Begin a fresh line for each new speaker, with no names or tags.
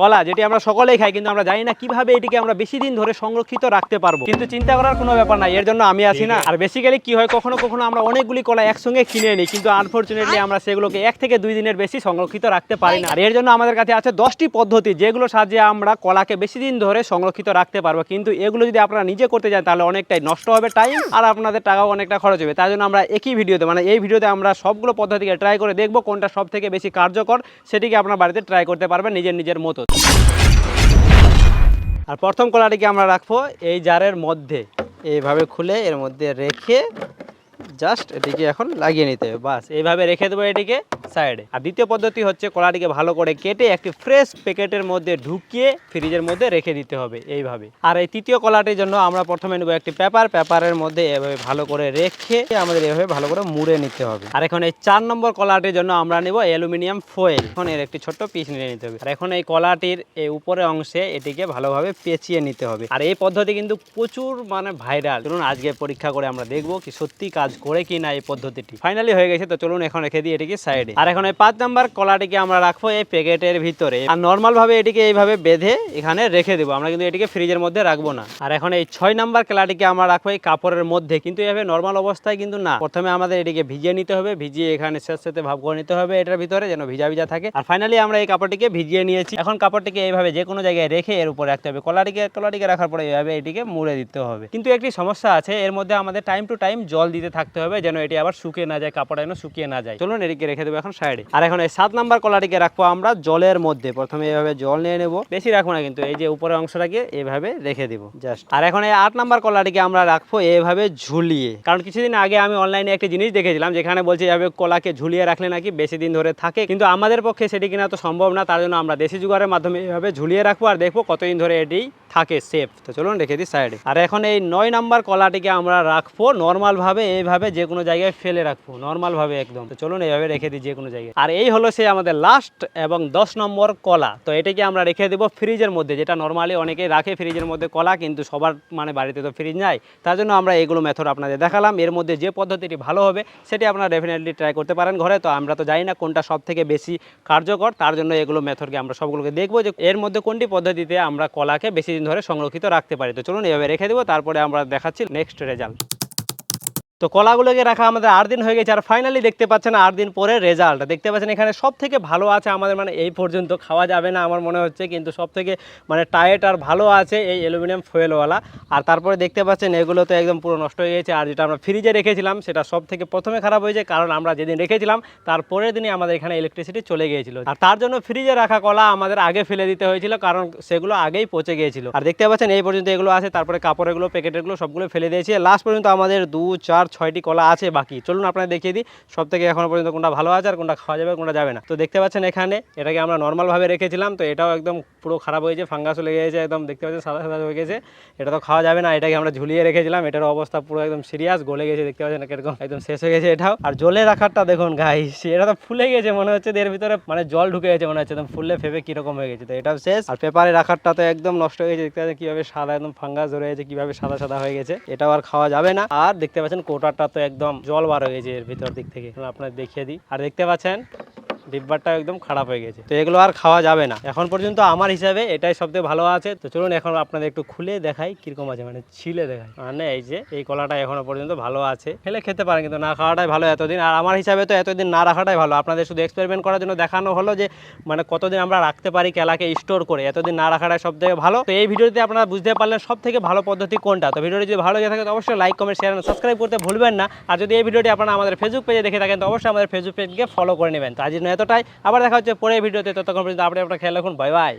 কলা, যেটি আমরা সকলেই খাই, কিন্তু আমরা জানি না কীভাবে এটিকে আমরা বেশি দিন ধরে সংরক্ষিত রাখতে পারব। কিন্তু চিন্তা করার কোনো ব্যাপার নাই, এর জন্য আমি আসি না। আর বেসিক্যালি কি হয়, কখনো কখনো আমরা অনেকগুলি কলা একসঙ্গে কিনে নিই, কিন্তু আনফরচুনেটলি আমরা সেগুলোকে এক থেকে দুই দিনের বেশি সংরক্ষিত রাখতে পারি না। আর এর জন্য আমাদের কাছে আছে দশটি পদ্ধতি, যেগুলো সাহায্যে আমরা কলাকে বেশি দিন ধরে সংরক্ষিত রাখতে পারব। কিন্তু এগুলো যদি আপনারা নিজে করতে যান, তাহলে অনেকটাই নষ্ট হবে টাইম আর আপনাদের টাকাও অনেকটা খরচ হবে। তাই জন্য আমরা একই ভিডিওতে মানে এই ভিডিওতে আমরা সবগুলো পদ্ধতিকে ট্রাই করে দেখব কোনটা সব থেকে বেশি কার্যকর, সেটিকে আপনার বাড়িতে ট্রাই করতে পারবেন নিজের নিজের মতো। আর প্রথম কলাটিকে আমরা রাখব এই জারের মধ্যে। এইভাবে খুলে এর মধ্যে রেখে জাস্ট এটিকে এখন লাগিয়ে নিতে হবে, বাস। এইভাবে রেখে দেবো এটিকে সাইডে। আর দ্বিতীয় পদ্ধতি হচ্ছে কলাটিকে ভালো করে কেটে একটি ফ্রেশ প্যাকেটের মধ্যে ঢুকিয়ে ফ্রিজের মধ্যে রেখে দিতে হবে, এইভাবে। আর এই তৃতীয় কলাটির জন্য আমরা প্রথমে নেব একটি পেপার। পেপারের মধ্যে এভাবে ভালো করে রেখে আমাদের এভাবে ভালো করে মুড়ে নিতে হবে। আর এখন এই চার নম্বর কলাটির জন্য আমরা নেব অ্যালুমিনিয়াম ফয়েল। এখন এর একটি ছোট্ট পিস নিয়ে নিতে হবে। আর এখন এই কলাটির এই উপরে অংশে এটিকে ভালোভাবে পেঁচিয়ে নিতে হবে। আর এই পদ্ধতি কিন্তু প্রচুর মানে ভাইরাল। চলুন আজকে পরীক্ষা করে আমরা দেখব কি সত্যি কাজ করে কি না এই পদ্ধতিটি? ফাইনালি হয়ে গেছে, তো চলুন এখন রেখে দিই এটিকে সাইডে আর এখন এই পাঁচ নাম্বার কলাটিকে আমরা রাখব এই প্যাকেটের ভিতরে। আর নর্মাল ভাবে এটিকে এইভাবে বেঁধে এখানে রেখে দেবো। আমরা কিন্তু এটিকে ফ্রিজের মধ্যে রাখব না। আর এখন এই ছয় নাম্বার কলাটিকে আমরা রাখব এই কাপড়ের মধ্যে। কিন্তু এইভাবে নর্মাল অবস্থায় কিন্তু না। প্রথমে আমাদের এটিকে ভিজিয়ে নিতে হবে। ভিজিয়ে এখানে সাথে ভাব করে নিতে হবে এটার ভিতরে যেন ভিজা ভিজা থাকে। আর ফাইনালি আমরা এই কাপড়টিকে ভিজিয়ে নিয়েছি। এখন কাপড়টিকে এইভাবে যে কোনো জায়গায় রেখে এর উপরে রাখতে হবে। কলাটিকে কলাটিকে রাখার পরে এইভাবে এটিকে মুড়ে দিতে হবে। কিন্তু একটি সমস্যা আছে, এর মধ্যে আমাদের টাইম টু টাইম জল দিতে থাকতে হবে যেন এটি আবার শুকিয়ে না যায়, কাপড় যেন শুকিয়ে না যায়। চলুন এটিকে রেখে দেবো এখন সাইডে। আর এখন এই সাত নাম্বার কলাটিকে রাখব আমরা জলের মধ্যে। প্রথমে এইভাবে জল নিয়ে নেব। বেশি রাখব না কিন্তু, এই যে উপরের অংশটাকে এভাবে রেখে দিব। জাস্ট। আর এখন এই আট নাম্বার কলাটিকে আমরা রাখব এভাবে ঝুলিয়ে। কারণ কিছুদিন আগে আমি অনলাইনে একটি জিনিস দেখেছিলাম, যেখানে বলছে এভাবে কলাকে ঝুলিয়ে রাখলে নাকি বেশি দিন ধরে থাকে। কিন্তু আমাদের পক্ষে সেটি কিনা তো সম্ভব না, তার জন্য আমরা দেশি জুগারের মাধ্যমে এইভাবে ঝুলিয়ে রাখব আর দেখব কতদিন ধরে এটি থাকে সেফ। তো চলুন রেখে দিই সাইডে। আর এখন এই নয় নাম্বার কলাটিকে আমরা রাখব নর্মাল ভাবে এইভাবে যে কোনো জায়গায় ফেলে রাখব নর্মাল ভাবে একদম। তো চলুন এইভাবে রেখে দিই যে কোনো জায়গায়। আর এই হলো সে আমাদের লাস্ট এবং দশ নম্বর কলা। তো এটাকে আমরা রেখে দেবো ফ্রিজের মধ্যে, যেটা নর্মালি অনেকেই রাখে ফ্রিজের মধ্যে কলা, কিন্তু সবার মানে বাড়িতে তো ফ্রিজ নাই। তার জন্য আমরা এগুলো মেথড আপনাদের দেখালাম। এর মধ্যে যে পদ্ধতিটি ভালো হবে, সেটি আপনারা ডেফিনেটলি ট্রাই করতে পারেন ঘরে। তো আমরা তো জানি না কোনটা সব থেকে বেশি কার্যকর, তার জন্য এগুলো মেথডকে আমরা সবগুলোকে দেখব যে এর মধ্যে কোনটি পদ্ধতিতে আমরা কলাকে বেশি দিন ধরে সংরক্ষিত রাখতে পারি। তো চলুন এভাবে রেখে দেবো, তারপরে আমরা দেখাচ্ছি নেক্সট রেজাল্ট তো কলাগুলোকে রাখা আমাদের আট দিন হয়ে গেছে, আর ফাইনালি দেখতে পাচ্ছেন আট দিন পরে রেজাল্ট দেখতে পাচ্ছেন এখানে সব থেকে ভালো আছে আমাদের মানে এই পর্যন্ত খাওয়া যাবে না আমার মনে হচ্ছে, কিন্তু সব থেকে মানে টায়েট আর ভালো আছে এই অ্যালুমিনিয়াম ফয়েলওয়ালা আর তারপরে দেখতে পাচ্ছেন এগুলো তো একদম পুরো নষ্ট হয়ে গেছে, আর যেটা আমরা ফ্রিজে রেখেছিলাম সেটা সব থেকে প্রথমে খারাপ হয়েছে, কারণ আমরা যেদিন রেখেছিলাম, তার পরের দিনই আমাদের এখানে ইলেকট্রিসিটি চলে গিয়েছিল। আর তার জন্য ফ্রিজে রাখা কলা আমাদের আগে ফেলে দিতে হয়েছিল, কারণ সেগুলো আগেই পচে গিয়েছিল। আর দেখতে পাচ্ছেন এই পর্যন্ত এগুলো আছে, তারপরে কাপড়েগুলো প্যাকেটেরগুলো সবগুলো ফেলে দিয়েছি। লাস্ট পর্যন্ত আমাদের দু, চার ছয়টি কলা আছে বাকি। চলুন আপনাদের দেখিয়ে দিই সব থেকে এখনও পর্যন্ত কোনটা ভালো আছে আর কোনটা খাওয়া যাবে কোনটা যাবে না। তো দেখতে পাচ্ছেন এখানে, এটাকে আমরা নর্মালভাবে রেখেছিলাম, তো এটাও একদম পুরো খারাপ হয়েছে ফাঙ্গাস লেগে গেছে, একদম দেখতে পাচ্ছেন সাদা সাদা হয়ে গেছে। এটা তো খাওয়া যাবে না, এটাকে আমরা ঝুলিয়ে রেখেছিলাম, এটার অবস্থা পুরো একদম সিরিয়াস গলে গেছে, দেখতে পাচ্ছেন এরকম একদম শেষ হয়ে গেছে এটাও। আর জলে রাখারটা দেখুন গাই এটা তো ফুলে গেছে, মনে হচ্ছে এর ভিতরে মানে জল ঢুকে গেছে, মনে হচ্ছে, একদম ফুললে ফেপে কীরকম হয়ে গেছে, তো এটাও শেষ। আর পেপারে রাখারটা তো একদম নষ্ট হয়ে গেছে, দেখতে পাচ্ছেন কীভাবে সাদা, একদম ফাঙ্গাস ধরে গেছে, কীভাবে সাদা সাদা হয়ে গেছে, এটাও আর খাওয়া যাবে না। আর দেখতে পাচ্ছেন কোটারটা তো একদম জল বার হয়ে গেছে এর ভিতর দিক থেকে। আপনার দেখিয়ে দিই। আর দেখতে পাচ্ছেন ডিব্বাটা একদম খারাপ হয়ে গেছে। তো এগুলো আর খাওয়া যাবে না। এখন পর্যন্ত আমার হিসাবে এটাই সবথেকে ভালো আছে। তো চলুন এখন আপনাদের একটু খুলে দেখাই কীরকম আছে মানে ছিলে দেখাই। মানে এই যে, এই কলাটা এখনও পর্যন্ত ভালো আছে। খেলে খেতে পারেন, কিন্তু না খাওয়াটাই ভালো এতদিন। আর আমার হিসাবে তো এতদিন না রাখাটাই ভালো। আপনাদের শুধু এক্সপেরিমেন্ট করার জন্য দেখানো হলো যে মানে কতদিন আমরা রাখতে পারি কেলাকে স্টোর করে। এতদিন না রাখাটাই সব থেকে ভালো। তো এই ভিডিওতে আপনারা বুঝতে পারলেন সব থেকে ভালো পদ্ধতি কোনটা। তো ভিডিওটি যদি ভালো লেগে থাকে, তো অবশ্যই লাইক কমেন্ট শেয়ার সাবস্ক্রাইব করতে ভুলবেন না। আর যদি এই ভিডিওটি আপনারা আমাদের ফেসবুক পেজে দেখে থাকেন, তো অবশ্যই আমাদের ফেসবুক পেজকে ফলো করে নেবেন। তো আজ এতটাই। আবার দেখা হচ্ছে পরে ভিডিওতে। ততক্ষণ পর্যন্ত আপনি আপনার খেয়াল রাখুন। Bye bye.